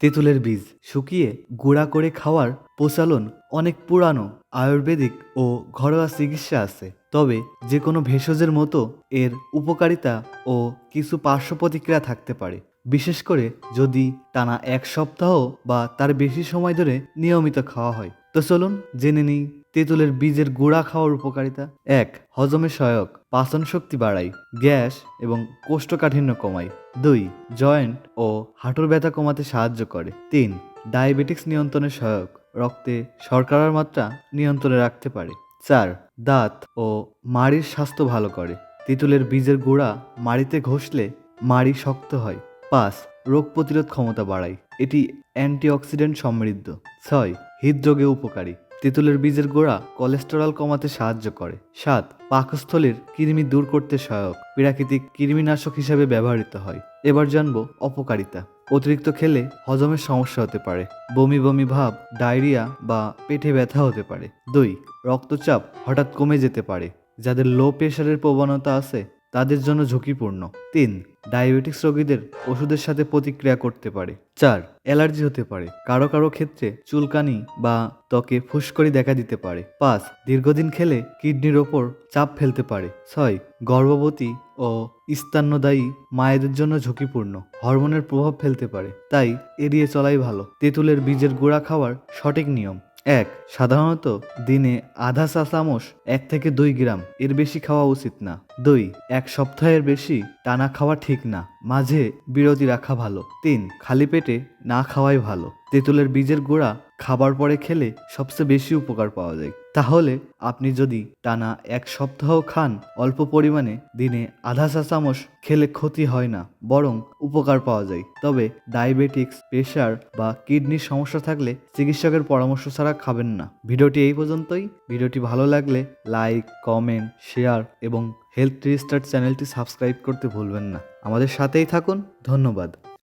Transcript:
তেঁতুলের বীজ শুকিয়ে গুঁড়া করে খাওয়ার প্রচলন অনেক পুরানো, আয়ুর্বেদিক ও ঘরোয়া চিকিৎসা আছে। তবে যে কোনো ভেষজের মতো এর উপকারিতা ও কিছু পার্শ্ব প্রতিক্রিয়া থাকতে পারে। বিশেষ করে যদি টানা এক সপ্তাহ বা তার বেশি সময় ধরে নিয়মিত খাওয়া হয়। তো চলুন জেনে নিই তেঁতুলের বীজের গুঁড়া খাওয়ার উপকারিতা। এক, হজমে সহায়ক। পাচন শক্তি বাড়ায় গ্যাস এবং কোষ্ঠকাঠিন্য কমায় দুই, জয়েন্ট ও হাঁটুর ব্যথা কমাতে সাহায্য করে। তিন, ডায়াবেটিক্স নিয়ন্ত্রণে সহায়ক, রক্তে শর্করার মাত্রা নিয়ন্ত্রণে রাখতে পারে। চার, দাঁত ও মাড়ির স্বাস্থ্য ভালো করে। তেঁতুলের বীজের গুঁড়া মাড়িতে ঘষলে মাড়ি শক্ত হয়। পাঁচ, রোগ প্রতিরোধ ক্ষমতা বাড়ায় এটি অ্যান্টিঅক্সিডেন্ট সমৃদ্ধ। ছয়, হৃদরোগে উপকারী। তেঁতুলের বীজের গোড়া কোলেস্টেরল কমাতে সাহায্য করে। সাত, পাকস্থলীর কৃমি দূর করতে সহায়ক। প্রাকৃতিক কৃমিনাশক হিসেবে ব্যবহৃত হয়। এবার জানব অপকারিতা। অতিরিক্ত খেলে হজমের সমস্যা হতে পারে। বমি বমি ভাব, ডায়রিয়া বা পেটে ব্যথা হতে পারে। দুই, রক্তচাপ হঠাৎ কমে যেতে পারে। যাদের লো প্রেশারের প্রবণতা আছে তাদের জন্য ঝুঁকিপূর্ণ। তিন, ডায়াবেটিক্স রোগীদের ওষুধের সাথে প্রতিক্রিয়া করতে পারে। চার, অ্যালার্জি হতে পারে। কারও কারও ক্ষেত্রে চুলকানি বা ত্বকে ফুসকরি দেখা দিতে পারে। পাঁচ, দীর্ঘদিন খেলে কিডনির ওপর চাপ ফেলতে পারে। ছয়, গর্ভবতী ও স্তন্যদায়ী মায়েদের জন্য ঝুঁকিপূর্ণ। হরমোনের প্রভাব ফেলতে পারে। তাই এড়িয়ে চলাই ভালো। তেঁতুলের বীজের গুঁড়া খাওয়ার সঠিক নিয়ম। এক, সাধারণত দিনে আধা চা চামচ এক থেকে দুই গ্রাম, এর বেশি খাওয়া উচিত না। দুই, এক সপ্তাহের বেশি টানা খাওয়া ঠিক না। মাঝে বিরতি রাখা ভালো। তিন, খালি পেটে না খাওয়াই ভালো। তেঁতুলের বীজের গোড়া খাবার পরে খেলে সবচেয়ে বেশি উপকার পাওয়া যায়। তাহলে আপনি যদি টানা এক সপ্তাহ খান, অল্প পরিমাণে দিনে আধা চা চামচ খেলে ক্ষতি হয় না, বরং উপকার পাওয়া যায়। তবে ডায়াবেটিক্স, প্রেশার বা কিডনির সমস্যা থাকলে চিকিৎসকের পরামর্শ ছাড়া খাবেন না। ভিডিওটি এই পর্যন্তই। ভিডিওটি ভালো লাগলে লাইক, কমেন্ট, শেয়ার এবং হেলথ রিস্টার্ট চ্যানেলটি সাবস্ক্রাইব করতে ভুলবেন না। আমাদের সাথেই থাকুন। ধন্যবাদ।